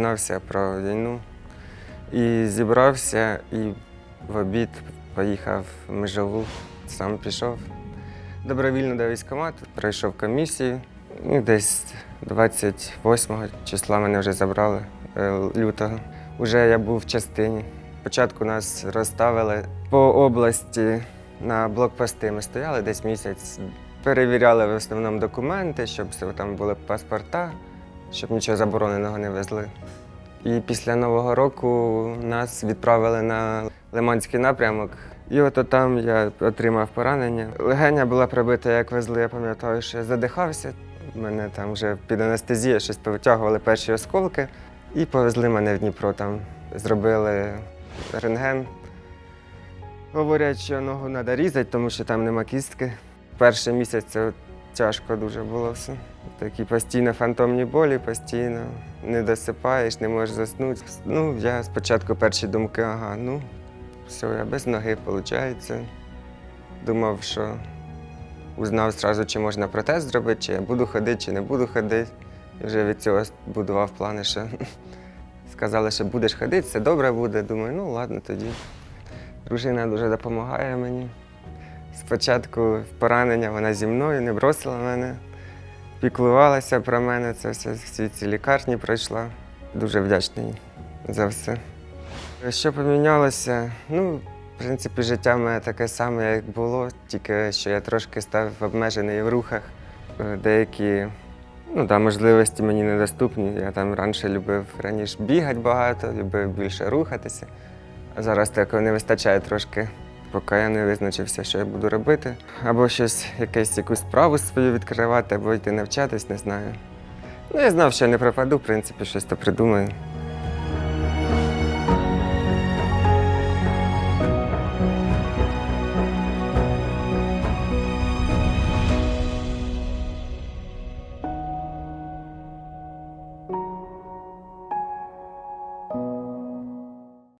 дізнався про війну і зібрався і в обід поїхав в межову, сам пішов. Добровільно до військкомату, пройшов комісію. І десь 28 числа мене вже забрали е, лютого. Уже я був в частині. Спочатку нас розставили по області на блокпости. Ми стояли десь місяць, перевіряли в основному документи, щоб там були паспорта, щоб нічого забороненого не везли. І після Нового року нас відправили на Лиманський напрямок. І от там я отримав поранення. Легеня була пробита, як везли, я пам'ятаю, що я задихався. Мене там вже під анестезією щось повитягували перші осколки і повезли мене в Дніпро. Там зробили рентген. Говорять, що ногу треба різати, тому що там нема кістки. Перший місяць це тяжко дуже було все. Такі постійно фантомні болі, постійно не досипаєш, не можеш заснути. Ну, я спочатку перші думки, ага, ну, все, я без ноги, виходить. Думав, що узнав одразу, чи можна протез зробити, чи я буду ходити, чи не буду ходити. І вже від цього будував плани, що сказали, що будеш ходити, все добре буде. Думаю, ну ладно тоді. Дружина дуже допомагає мені. Спочатку в поранення вона зі мною не бросила мене, піклувалася про мене, це все, всі ці лікарні пройшла. Дуже вдячний за все. Що помінялося? Ну, в принципі, життя мене таке саме, як було, тільки що я трошки став обмежений в рухах. Е, Деякі ну, да, можливості мені недоступні. Я там раніше любив раніше бігати багато, любив більше рухатися. А зараз такого не вистачає трошки, поки я не визначився, що я буду робити. Або щось, якесь, якусь справу свою відкривати, або йти навчатись, не знаю. Ну, я знав, що я не пропаду, в принципі, щось то придумаю.